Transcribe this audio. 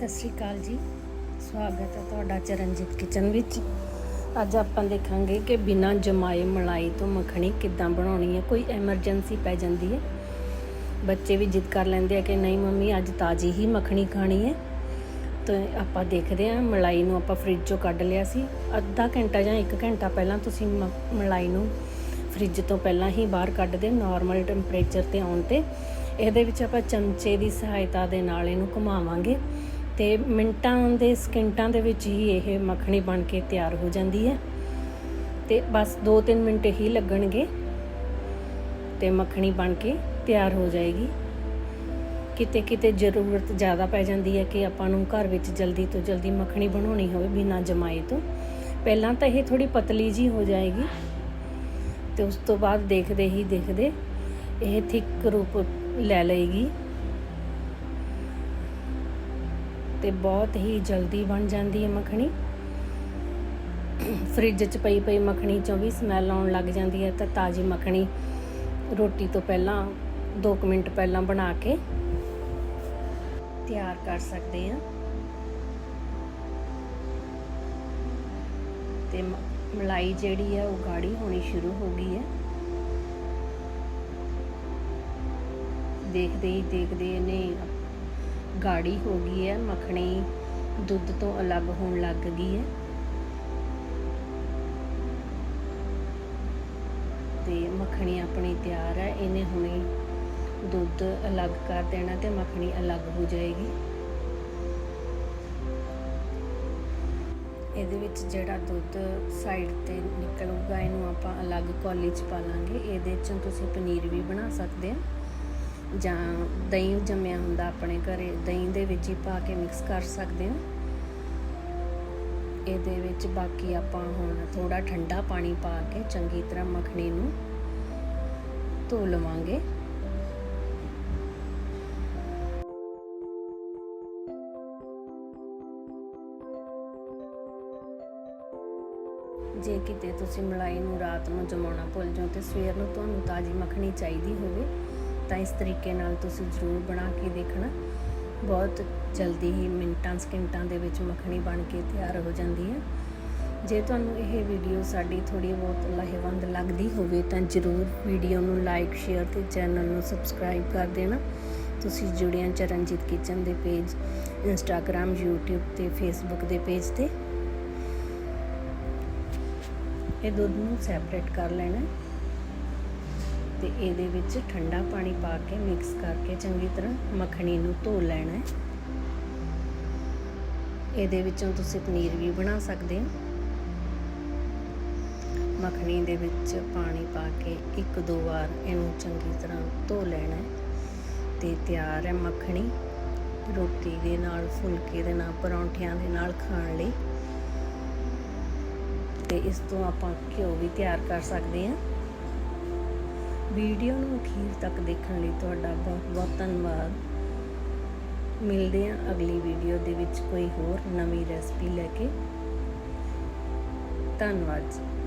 ਸਤਿ ਸ਼੍ਰੀ ਅਕਾਲ ਜੀ। ਸਵਾਗਤ ਹੈ ਤੁਹਾਡਾ ਚਰਨਜੀਤ ਕਿਚਨ ਵਿੱਚ। ਅੱਜ ਆਪਾਂ ਦੇਖਾਂਗੇ ਕਿ ਬਿਨਾਂ ਜਮਾਏ ਮਲਾਈ ਤੋਂ ਮੱਖਣੀ ਕਿੱਦਾਂ ਬਣਾਉਣੀ ਹੈ, ਕੋਈ ਐਮਰਜੈਂਸੀ ਪੈ ਜਾਂਦੀ ਹੈ। ਬੱਚੇ ਵੀ ਜਿੱਦ ਕਰ ਲੈਂਦੇ ਆ ਕਿ ਨਹੀਂ ਮੰਮੀ, ਅੱਜ ਤਾਜ਼ੀ ਹੀ ਮੱਖਣੀ ਖਾਣੀ ਹੈ। ਤਾਂ ਆਪਾਂ ਦੇਖਦੇ ਹਾਂ, ਮਲਾਈ ਨੂੰ ਆਪਾਂ ਫ੍ਰਿਜ ਚੋਂ ਕੱਢ ਲਿਆ ਸੀ। ਅੱਧਾ ਘੰਟਾ ਜਾਂ 1 ਘੰਟਾ ਪਹਿਲਾਂ ਤੁਸੀਂ ਮ- ਮਲਾਈ ਨੂੰ ਫ੍ਰਿਜ ਤੋਂ ਪਹਿਲਾਂ ਹੀ ਬਾਹਰ ਕੱਢ ਦੇ ਨਾਰਮਲ ਟੈਂਪਰੇਚਰ ਤੇ ਆਉਣ ਤੇ। ਇਹਦੇ ਵਿੱਚ ਆਪਾਂ ਚਮਚੇ ਦੀ ਸਹਾਇਤਾ ਦੇ ਨਾਲ ਇਹਨੂੰ ਘੁਮਾਵਾਂਗੇ। ਤੇ ਮਿੰਟਾਂ ਦੇ, ਸਕਿੰਟਾਂ ਦੇ ਵਿੱਚ ਹੀ ਇਹ ਮੱਖਣੀ ਬਣ ਕੇ ਤਿਆਰ ਹੋ ਜਾਂਦੀ ਹੈ। ਤੇ ਬਸ 2-3 ਮਿੰਟ ਹੀ ਲੱਗਣਗੇ ਤੇ ਮੱਖਣੀ ਬਣ ਕੇ ਤਿਆਰ ਹੋ ਜਾਏਗੀ। ਕਿਤੇ ਕਿਤੇ ਜ਼ਰੂਰਤ ਜ਼ਿਆਦਾ ਪੈ ਜਾਂਦੀ ਹੈ ਕਿ ਆਪਾਂ ਨੂੰ ਘਰ ਵਿੱਚ ਜਲਦੀ ਤੋਂ ਜਲਦੀ ਮੱਖਣੀ ਬਣਾਉਣੀ ਹੋਵੇ ਬਿਨਾਂ ਜਮਾਏ ਤੋਂ। ਪਹਿਲਾਂ ਤਾਂ ਇਹ ਥੋੜੀ ਪਤਲੀ ਜੀ ਹੋ ਜਾਏਗੀ ਤੇ ਉਸ ਤੋਂ ਬਾਅਦ ਦੇਖਦੇ ਹੀ ਦੇਖਦੇ ਇਹ ਥਿੱਕ ਰੂਪ ਲੈ ਲਏਗੀ। ਤੇ ਬਹੁਤ ਹੀ ਜਲਦੀ ਬਣ ਜਾਂਦੀ ਹੈ ਮੱਖਣੀ। ਫ੍ਰਿਜ 'ਚ ਪਈ ਪਈ ਮੱਖਣੀ ਚੋਂ ਵੀ ਸਮੈਲ ਆਉਣ ਲੱਗ ਜਾਂਦੀ ਹੈ ਤਾਂ ਤਾਜ਼ੀ ਮੱਖਣੀ ਰੋਟੀ ਤੋਂ ਪਹਿਲਾਂ 2 ਮਿੰਟ ਪਹਿਲਾਂ ਬਣਾ ਕੇ ਤਿਆਰ ਕਰ ਸਕਦੇ ਹਾਂ। ਤੇ ਮ- ਮਲਾਈ ਜਿਹੜੀ ਹੈ ਉਹ ਗਾੜੀ ਹੋਣੀ ਸ਼ੁਰੂ ਹੋ ਗਈ ਹੈ। ਦੇਖਦੇ ਹੀ ਦੇਖਦੇ ਨੇ ਗਾੜੀ ਹੋ ਗਈ ਹੈ, ਮੱਖਣੀ ਦੁੱਧ ਤੋਂ ਅਲੱਗ ਹੋਣ ਲੱਗ ਗਈ ਹੈ। ਤੇ ਮੱਖਣੀ ਆਪਣੀ ਤਿਆਰ ਹੈ, ਇਹਨੇ ਹੁਣੇ ਦੁੱਧ ਅਲੱਗ ਕਰ ਦੇਣਾ ਤੇ ਮੱਖਣੀ ਅਲੱਗ ਹੋ ਜਾਏਗੀ। ਇਹਦੇ ਵਿੱਚ ਜਿਹੜਾ ਦੁੱਧ ਸਾਈਡ ਤੇ ਨਿਕਲੂਗਾ, ਇਹਨੂੰ ਆਪਾਂ ਅਲੱਗ ਕੌਲੀ 'ਚ ਪਾ ਲਾਂਗੇ। ਇਹਦੇ 'ਚੋਂ ਤੁਸੀਂ ਪਨੀਰ ਵੀ ਬਣਾ ਸਕਦੇ ਹੋ। ਜਾਂ ਦਹੀਂ ਜੰਮਿਆ ਹੁੰਦਾ ਆਪਣੇ ਘਰੇ, ਦਹੀਂ ਦੇ ਵਿੱਚ ਹੀ ਪਾ ਕੇ ਮਿਕਸ ਕਰ ਸਕਦੇ ਹੋ। ਇਹਦੇ ਵਿੱਚ ਬਾਕੀ ਆਪਾਂ ਹੁਣ ਥੋੜਾ ਠੰਡਾ ਪਾਣੀ ਪਾ ਕੇ ਚੰਗੀ ਤਰ੍ਹਾਂ ਮੱਖਣੀ ਨੂੰ ਧੋ ਲਵਾਂਗੇ। ਜੇ ਕਿਤੇ ਤੁਸੀਂ ਮਲਾਈ ਨੂੰ ਰਾਤ ਨੂੰ ਜਮਾਉਣਾ ਭੁੱਲ ਜਾਓ ਤੇ ਸਵੇਰ ਨੂੰ ਤੁਹਾਨੂੰ ਤਾਜ਼ੀ ਮੱਖਣੀ ਚਾਹੀਦੀ ਹੋਵੇ ਤਾਂ ਇਸ ਤਰੀਕੇ ਨਾਲ ਤੁਸੀਂ ਜ਼ਰੂਰ ਬਣਾ ਕੇ ਦੇਖਣਾ। ਬਹੁਤ ਜਲਦੀ ਹੀ ਮਿੰਟਾਂ, ਸਕਿੰਟਾਂ ਦੇ ਵਿੱਚ ਮੱਖਣੀ ਬਣ ਕੇ ਤਿਆਰ ਹੋ ਜਾਂਦੀ ਹੈ। ਜੇ ਤੁਹਾਨੂੰ ਇਹ ਵੀਡੀਓ ਸਾਡੀ ਥੋੜੀ ਬਹੁਤ ਲਾਹੇਵੰਦ ਲੱਗਦੀ ਹੋਵੇ ਤਾਂ ਜ਼ਰੂਰ ਵੀਡੀਓ ਨੂੰ ਲਾਈਕ, ਸ਼ੇਅਰ ਤੇ ਚੈਨਲ ਨੂੰ ਸਬਸਕ੍ਰਾਈਬ ਕਰ ਦੇਣਾ। ਤੁਸੀਂ ਜੁੜਿਆ ਚਰਨਜੀਤ ਕਿਚਨ ਦੇ ਪੇਜ ਇੰਸਟਾਗ੍ਰam YouTube ਤੇ Facebook ਦੇ ਪੇਜ ਤੇ। ਇਹ ਦੁੱਧ ਨੂੰ ਸੈਪਰੇਟ ਕਰ ਲੈਣਾ। ਤੇ ਇਹਦੇ ਵਿੱਚ ਠੰਡਾ ਪਾਣੀ ਪਾ ਕੇ ਮਿਕਸ ਕਰਕੇ ਚੰਗੀ ਤਰ੍ਹਾਂ ਮੱਖਣੀ ਨੂੰ ਧੋ ਲੈਣਾ ਹੈ। ਇਹਦੇ ਵਿੱਚੋਂ ਤੁਸੀਂ ਪਨੀਰ ਵੀ ਬਣਾ ਸਕਦੇ ਹੋ। ਮੱਖਣੀ ਦੇ ਵਿੱਚ ਪਾਣੀ ਪਾ ਕੇ ਇੱਕ ਦੋ ਵਾਰ ਇਹਨੂੰ ਚੰਗੀ ਤਰ੍ਹਾਂ ਧੋ ਲੈਣਾ ਹੈ ਤੇ ਤਿਆਰ ਹੈ ਮੱਖਣੀ। ਰੋਟੀ ਦੇ ਨਾਲ, ਫੁਲਕੇ ਦੇ ਨਾਲ, ਪਰੌਂਠਿਆਂ ਦੇ ਨਾਲ ਖਾਣ ਲਈ। ਤੇ ਇਸ ਤੋਂ ਆਪਾਂ ਘਿਓ ਵੀ ਤਿਆਰ ਕਰ ਸਕਦੇ ਹਾਂ। ਵੀਡੀਓ ਨੂੰ ਅਖੀਰ ਤੱਕ ਦੇਖਣ ਲਈ ਤੁਹਾਡਾ ਬਹੁਤ ਬਹੁਤ ਧੰਨਵਾਦ। ਮਿਲਦੇ ਹਾਂ ਅਗਲੀ ਵੀਡੀਓ ਦੇ ਵਿੱਚ ਕੋਈ ਹੋਰ ਨਵੀਂ ਰੈਸਪੀ ਲੈ ਕੇ। ਧੰਨਵਾਦ ਜੀ।